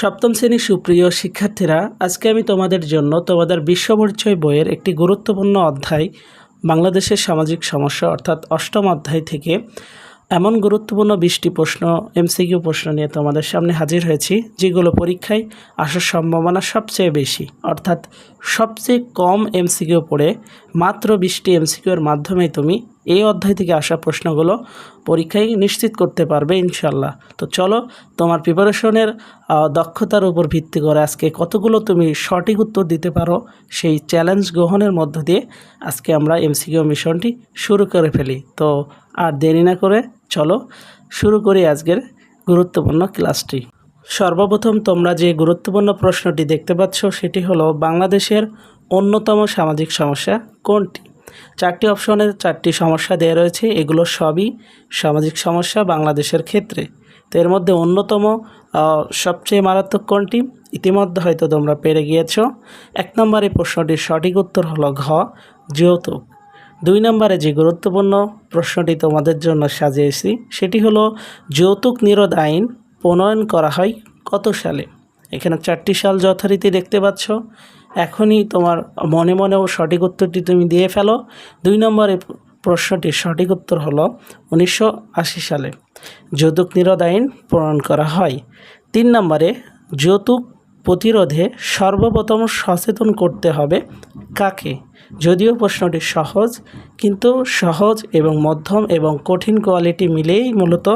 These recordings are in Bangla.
সপ্তম শ্রেণির সুপ্রিয় শিক্ষার্থীরা, আজকে আমি তোমাদের জন্য তোমাদের বিশ্ব পরিচয় বইয়ের একটি গুরুত্বপূর্ণ অধ্যায়, বাংলাদেশের সামাজিক সমস্যা, অর্থাৎ অষ্টম অধ্যায় থেকে এমন গুরুত্বপূর্ণ বিশটি প্রশ্ন, এমসিকিউ প্রশ্ন নিয়ে তোমাদের সামনে হাজির হয়েছি, যেগুলো পরীক্ষায় আসার সম্ভাবনা সবচেয়ে বেশি। অর্থাৎ সবচেয়ে কম এমসিকিউ পড়ে মাত্র বিশটি এমসিকিউর মাধ্যমে তুমি এই অধ্যায় থেকে আসা প্রশ্নগুলো পরীক্ষায় নিশ্চিত করতে পারবে ইনশাল্লাহ তো চলো, তোমার প্রিপারেশনের দক্ষতার উপর ভিত্তি করে আজকে কতগুলো তুমি সঠিক উত্তর দিতে পারো সেই চ্যালেঞ্জ গ্রহণের মধ্য দিয়ে আজকে আমরা এমসিকিউ মিশনটি শুরু করে ফেলি। তো আর দেরি না করে চলো শুরু করি আজকের গুরুত্বপূর্ণ ক্লাসটি। সর্বপ্রথম তোমরা যে গুরুত্বপূর্ণ প্রশ্নটি দেখতে পাচ্ছ সেটি হলো, বাংলাদেশের অন্যতম সামাজিক সমস্যা কোনটি? চারটি অপশনের চারটি সমস্যা দেওয়া রয়েছে। এগুলো সবই সামাজিক সমস্যা বাংলাদেশের ক্ষেত্রে। তো এর মধ্যে অন্যতম সবচেয়ে মারাত্মক কোনটি? ইতিমধ্যে হয়তো তোমরা পেরে গিয়েছ। এক নম্বরে প্রশ্নটির সঠিক উত্তর হলো ঘ, যৌতুক। দুই নম্বরে যে গুরুত্বপূর্ণ প্রশ্নটি তোমাদের জন্য সাজিয়েছি, সেটি হলো, যৌতুক নিরোধ আইন প্রণয়ন করা হয় কত সালে? এখানে চারটি সাল যথারীতি দেখতে পাচ্ছ। এখনই তোমার মনে মনেও সঠিক উত্তরটি তুমি দিয়ে ফেলো। দুই নম্বরে প্রশ্নটির সঠিক উত্তর হলো উনিশশো আশি সালে যৌতুক নিরোধ আইন প্রণয়ন করা হয়। তিন নম্বরে যৌতুক প্রতিরোধে সর্বপ্রথম সচেতন করতে হবে কাকে? যদিও প্রশ্নটি সহজ, কিন্তু সহজ এবং মধ্যম এবং কঠিন কোয়ালিটি মিলেই মূলত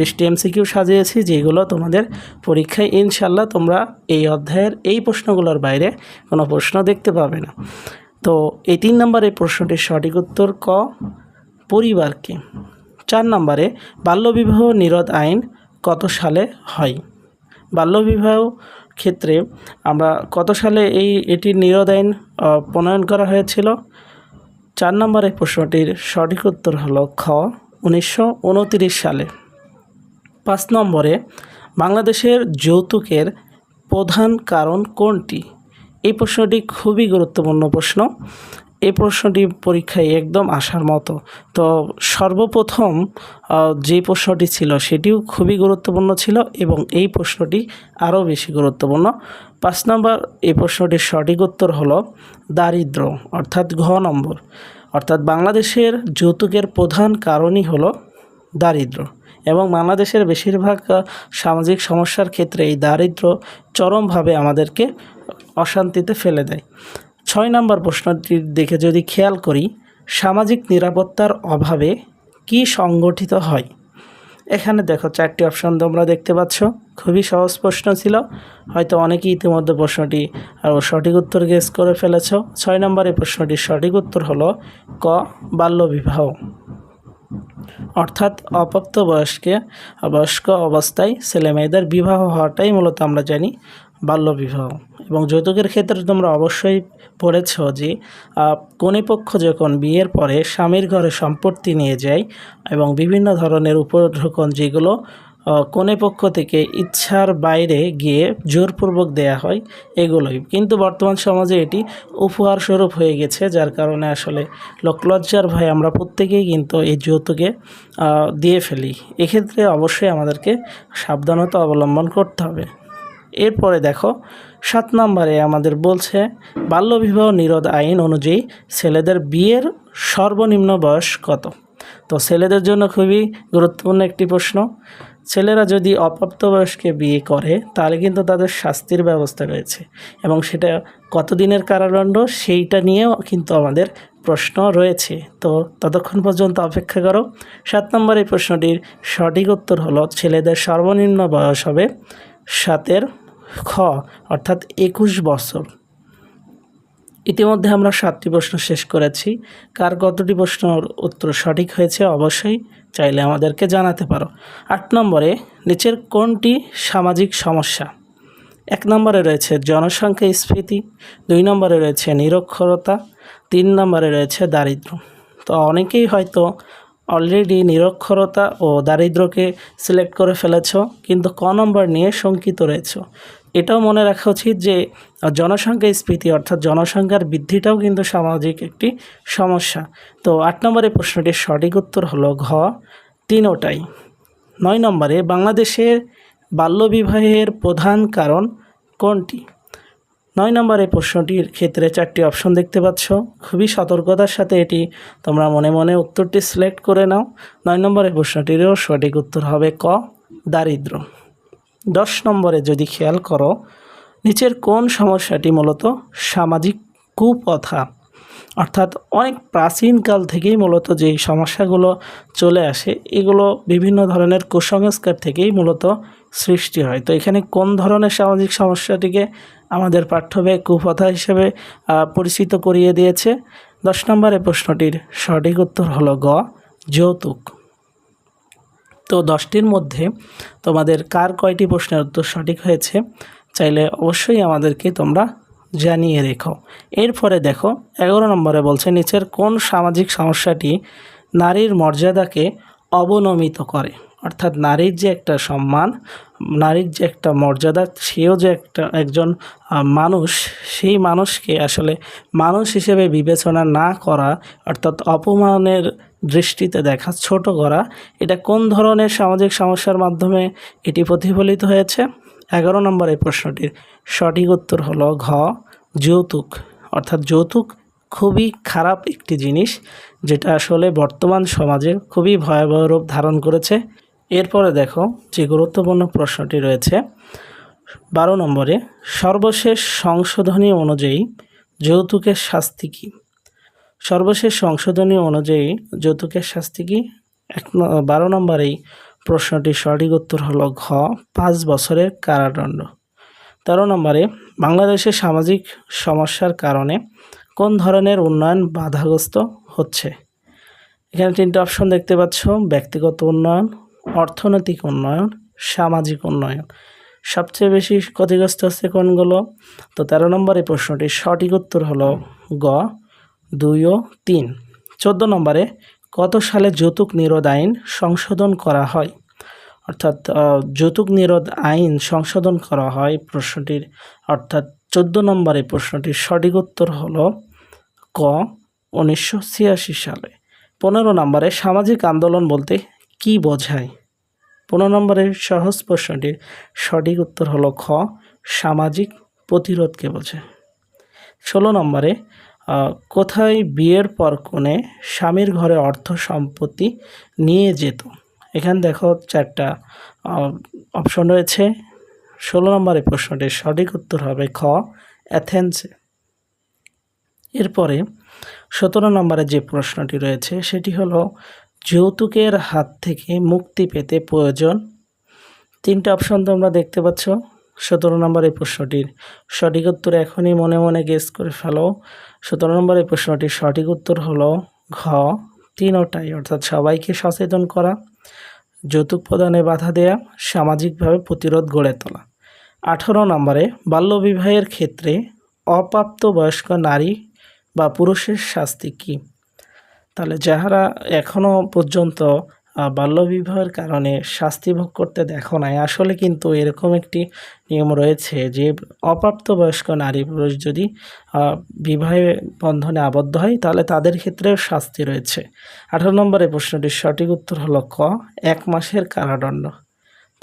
বৃষ্টি এমসিকিউ সাজিয়েছি, যেগুলো তোমাদের পরীক্ষায় ইনশাল্লাহ তোমরা এই অধ্যায়ের এই প্রশ্নগুলোর বাইরে কোনো প্রশ্ন দেখতে পাবে না। তো এই তিন নম্বরে প্রশ্নটির সঠিক উত্তর ক পরিবারকে চার নম্বরে, বাল্যবিবাহ নিরোধ আইন কত সালে হয়? বাল্যবিবাহ ক্ষেত্রে আমরা কত সালে এই এটির নিরোধ আইন প্রণয়ন করা হয়েছিল? চার নম্বরে প্রশ্নটির সঠিক উত্তর হলো খ, উনিশশো সালে। পাঁচ নম্বরে, বাংলাদেশের যৌতুকের প্রধান কারণ কোনটি? এই প্রশ্নটি খুবই গুরুত্বপূর্ণ প্রশ্ন। এই প্রশ্নটি পরীক্ষায় একদম আসার মতো। তো সর্বপ্রথম যে প্রশ্নটি ছিল সেটিও খুবই গুরুত্বপূর্ণ ছিল এবং এই প্রশ্নটি আরও বেশি গুরুত্বপূর্ণ। পাঁচ নম্বর, এই প্রশ্নটির সঠিক উত্তর হলো দারিদ্র অর্থাৎ ঘ নম্বর। অর্থাৎ বাংলাদেশের যৌতুকের প্রধান কারণই হলো দারিদ্র এবং বাংলাদেশের বেশিরভাগ সামাজিক সমস্যার ক্ষেত্রে এই দারিদ্র চরমভাবে আমাদেরকে অশান্তিতে ফেলে দেয়। ছয় নম্বর প্রশ্নটি দেখে যদি খেয়াল করি, সামাজিক নিরাপত্তার অভাবে কি সংগঠিত হয়? এখানে দেখো চারটি অপশন তোমরা দেখতে পাচ্ছ। খুবই সহজ প্রশ্ন ছিল। হয়তো অনেকেই ইতিমধ্যে প্রশ্নটি আরও সঠিক উত্তর গেস করে ফেলেছ। ছয় নম্বরে প্রশ্নটির সঠিক উত্তর হলো ক, বাল্যবিবাহ। অর্থাৎ অপ্রাপ্ত বয়স্কে অবস্থায় ছেলেমেয়েদের বিবাহ হওয়াটাই মূলত আমরা জানি বাল্যবিবাহ। এবং যৌতুকের ক্ষেত্রে তোমরা অবশ্যই পড়েছ যে কোনে পক্ষ যখন বিয়ের পরে স্বামীর ঘরে সম্পত্তি নিয়ে যায় এবং বিভিন্ন ধরনের উপঢৌকন যেগুলো কনে পক্ষ থেকে ইচ্ছার বাইরে গিয়ে জোরপূর্বক দেয়া হয় এগুলোই। কিন্তু বর্তমান সমাজে এটি উপহার স্বরূপ হয়ে গেছে, যার কারণে আসলে লোকলজ্জার ভয়ে আমরা প্রত্যেকেই কিন্তু এই যৌতুকে দিয়ে ফেলি। এক্ষেত্রে অবশ্যই আমাদেরকে সাবধানতা অবলম্বন করতে হবে। এরপরে দেখো, সাত নম্বরে আমাদের বলছে, বাল্যবিবাহ নিরোধ আইন অনুযায়ী ছেলেদের বিয়ের সর্বনিম্ন বয়স কত? তো ছেলেদের জন্য খুবই গুরুত্বপূর্ণ একটি প্রশ্ন। ছেলেরা যদি অপ্রাপ্তবয়স্কে বিয়ে করে, তাহলে কিন্তু তাদের শাস্তির ব্যবস্থা রয়েছে। এবং সেটা কতদিনের কারাদণ্ড, সেইটা নিয়েও কিন্তু আমাদের প্রশ্ন রয়েছে। তো ততক্ষণ পর্যন্ত অপেক্ষা করো। সাত নম্বর এই প্রশ্নটির সঠিক উত্তর হলো ছেলেদের সর্বনিম্ন বয়স হবে সাতের খ, অর্থাৎ একুশ বছর। ইতিমধ্যে আমরা সাতটি প্রশ্ন শেষ করেছি। কার কতটি প্রশ্নর উত্তর সঠিক হয়েছে? অবশ্যই চাইলে আমাদেরকে জানাতে পারো। আট নম্বরে, নিচের কোনটি সামাজিক সমস্যা? এক নম্বরে রয়েছে জনসংখ্যা স্ফীতি দুই নম্বরে রয়েছে নিরক্ষরতা, তিন নম্বরে রয়েছে দারিদ্র তো অনেকেই হয়তো অলরেডি নিরক্ষরতা ও দারিদ্র্যকে সিলেক্ট করে ফেলেছ, কিন্তু ক নম্বর নিয়ে শঙ্কিত রয়েছ। এটাও মনে রাখা উচিত যে জনসংখ্যা স্ফীতি অর্থাৎ জনসংখ্যার বৃদ্ধিটাও কিন্তু সামাজিক একটি সমস্যা। তো আট নম্বরের প্রশ্নটির সঠিক উত্তর হলো ঘ, তিনোটাই। নয় নম্বরে, বাংলাদেশের বাল্যবিবাহের প্রধান কারণ কোনটি? নয় নম্বরে প্রশ্নটির ক্ষেত্রে চারটি অপশন দেখতে পাচ্ছ। খুবই সতর্কতার সাথে এটি তোমরা মনে মনে উত্তরটি সিলেক্ট করে নাও। নয় নম্বরের প্রশ্নটিরও সঠিক উত্তর হবে ক দারিদ্র দশ নম্বরে যদি খেয়াল করো, নিচের কোন সমস্যাটি মূলত সামাজিক কুপ্রথা অর্থাৎ অনেক প্রাচীনকাল থেকেই মূলত যেই সমস্যাগুলো চলে আসে, এগুলো বিভিন্ন ধরনের কুসংস্কার থেকেই মূলত সৃষ্টি হয়। তো এখানে কোন ধরনের সামাজিক সমস্যাটিকে আমাদের পাঠ্যবে কুপথা হিসেবে পরিচিত করিয়ে দিয়েছে? দশ নম্বরের প্রশ্নটির সঠিক উত্তর হলো গ, যৌতুক। তো দশটির মধ্যে তোমাদের কার কয়টি প্রশ্নের উত্তর সঠিক হয়েছে, চাইলে অবশ্যই আমাদেরকে তোমরা জানিয়ে রেখো। এরপরে দেখো, এগারো নম্বরে বলছে, নিচের কোন সামাজিক সমস্যাটি নারীর মর্যাদাকে অবনমিত করে? অর্থাৎ নারীর যে একটা সম্মান, নারীর যে একটা মর্যাদা, সেও যে একটা, একজন মানুষ, সেই মানুষকে আসলে মানুষ হিসেবে বিবেচনা না করা, অর্থাৎ অপমানের দৃষ্টিতে দেখা, ছোট করা, এটা কোন ধরনের সামাজিক সমস্যার মাধ্যমে এটি প্রতিফলিত হয়েছে? এগারো নম্বর এই প্রশ্নটির সঠিক উত্তর হলো ঘ, যৌতুক। অর্থাৎ যৌতুক খুবই খারাপ একটি জিনিস, যেটা আসলে বর্তমান সমাজে খুবই ভয়াবহ রূপ ধারণ করেছে। এরপরে দেখো যে গুরুত্বপূর্ণ প্রশ্নটি রয়েছে, বারো নম্বরে সর্বশেষ সংশোধনী অনুযায়ী যৌতুকের শাস্তি কী? সর্বশেষ সংশোধনী অনুযায়ী যৌতুকের শাস্তি কি? এক বারো নম্বরেই প্রশ্নটির সঠিক উত্তর হলো ঘ, পাঁচ বছরের কারাদণ্ড। তেরো নম্বরে বাংলাদেশের সামাজিক সমস্যার কারণে কোন ধরনের উন্নয়ন বাধাগ্রস্ত হচ্ছে? এখানে তিনটে অপশন দেখতে পাচ্ছ, ব্যক্তিগত উন্নয়ন, অর্থনৈতিক উন্নয়ন, সামাজিক উন্নয়ন। সবচেয়ে বেশি ক্ষতিগ্রস্ত হচ্ছে কোনগুলো? তো তেরো নম্বর প্রশ্নটির সঠিক উত্তর হলো গ দুই ও তিন। চোদ্দ নম্বরে কত সালে যৌতুক নিরোধ আইন সংশোধন করা হয়? অর্থাৎ যৌতুক নিরোধ আইন সংশোধন করা হয় প্রশ্নটির, অর্থাৎ চোদ্দ নম্বরে প্রশ্নটির সঠিক উত্তর হল ক, উনিশশো ছিয়াশি সালে। পনেরো নম্বরে সামাজিক আন্দোলন বলতে কি বোঝায়? পনেরো নম্বরের সহজ প্রশ্নটির সঠিক উত্তর হলো খ, সামাজিক প্রতিরোধকে বোঝায়। ষোলো নম্বরে কোথায় বিয়ের পর কোণে স্বামীর ঘরে অর্থ সম্পত্তি নিয়ে যেত? এখানে দেখো চারটা অপশন রয়েছে। ষোলো নম্বরের প্রশ্নটির সঠিক উত্তর হবে খ অ্যাথেন্সে এরপরে সতেরো নম্বরে যে প্রশ্নটি রয়েছে, সেটি হলো, যৌতুকের হাত থেকে মুক্তি পেতে প্রয়োজন। তিনটা অপশন তোমরা দেখতে পাচ্ছ। সতেরো নম্বর এই প্রশ্নটির সঠিক উত্তর এখনই মনে মনে গেস করে ফেলো। সতেরো নম্বর এই প্রশ্নটির সঠিক উত্তর হলো ঘ, তিনোটাই, অর্থাৎ সবাইকে সচেতন করা, যৌতুক প্রদানে বাধা দেয়া, সামাজিকভাবে প্রতিরোধ গড়ে তোলা। আঠারো নম্বরে বাল্যবিবাহের ক্ষেত্রে অপ্রাপ্ত বয়স্ক নারী বা পুরুষের শাস্তি কী? তাহলে যাহারা এখনও পর্যন্ত বাল্যবিবাহের কারণে শাস্তি ভোগ করতে দেখো নাই। আসলে কিন্তু এরকম একটি নিয়ম রয়েছে যে, অপ্রাপ্তবয়স্ক নারী পুরুষ যদি বিবাহে বন্ধনে আবদ্ধ হয়, তাহলে তাদের ক্ষেত্রেও শাস্তি রয়েছে। আঠারো নম্বরে প্রশ্নটির সঠিক উত্তর হলো ক, এক মাসের কারাদণ্ড।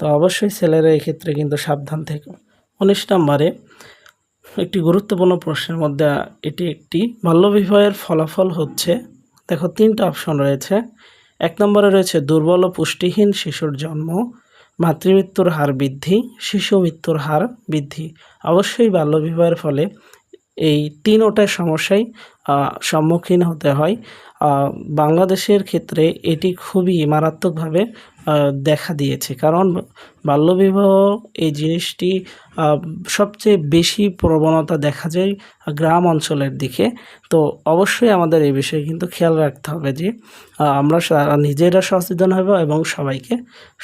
তো অবশ্যই ছেলেরা এই ক্ষেত্রে কিন্তু সাবধান থেকে। উনিশ নম্বরে একটি গুরুত্বপূর্ণ প্রশ্নের মধ্যে এটি একটি, বাল্যবিবাহের ফলাফল হচ্ছে, দেখো তিনটা অপশন রয়েছে। এক নম্বরে রয়েছে দুর্বল ও পুষ্টিহীন শিশুর জন্ম, মাতৃমৃত্যুর হার বৃদ্ধি, শিশু মৃত্যুর হার বৃদ্ধি। অবশ্যই বাল্যবিবাহের ফলে এই তিনোটা সমস্যাই সম্মুখীন হতে হয়। বাংলাদেশের ক্ষেত্রে এটি খুবই মারাত্মকভাবে দেখা দিয়েছে। কারণ বাল্যবিবাহ এই জিনিসটি সবচেয়ে বেশি প্রবণতা দেখা যায় গ্রাম অঞ্চলের দিকে। তো অবশ্যই আমাদের এই বিষয়ে কিন্তু খেয়াল রাখতে হবে যে আমরা নিজেরা সচেতন হব এবং সবাইকে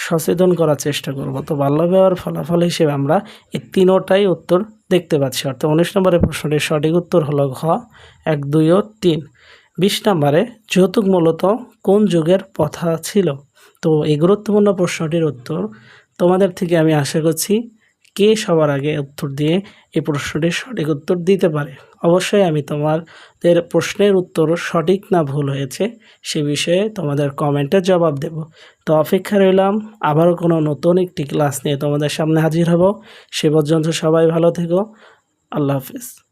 সচেতন করার চেষ্টা করব। তো বাল্যবিবাহের ফলাফল হিসেবে আমরা এই তিনোটাই উত্তর দেখতে পাচ্ছি। অর্থাৎ উনিশ নম্বরের প্রশ্নটির সঠিক উত্তর হলো ঘ, এক, দুই ও তিন। বিশ নম্বরে, যৌতুক মূলত কোন যুগের প্রথা ছিল? তো এই গুরুত্বপূর্ণ প্রশ্নটির উত্তর তোমাদের থেকে আমি আশা করছি কে সবার আগে উত্তর দিয়ে এই প্রশ্নটির সঠিক উত্তর দিতে পারে। অবশ্যই আমি তোমাদের প্রশ্নের উত্তর সঠিক না ভুল হয়েছে সে বিষয়ে তোমাদের কমেন্টে জবাব দেব। তো অপেক্ষা রইলাম, আবারও কোনো নতুন একটি ক্লাস নিয়ে তোমাদের সামনে হাজির হব। সে পর্যন্ত সবাই ভালো থেকো। আল্লাহ হাফিজ।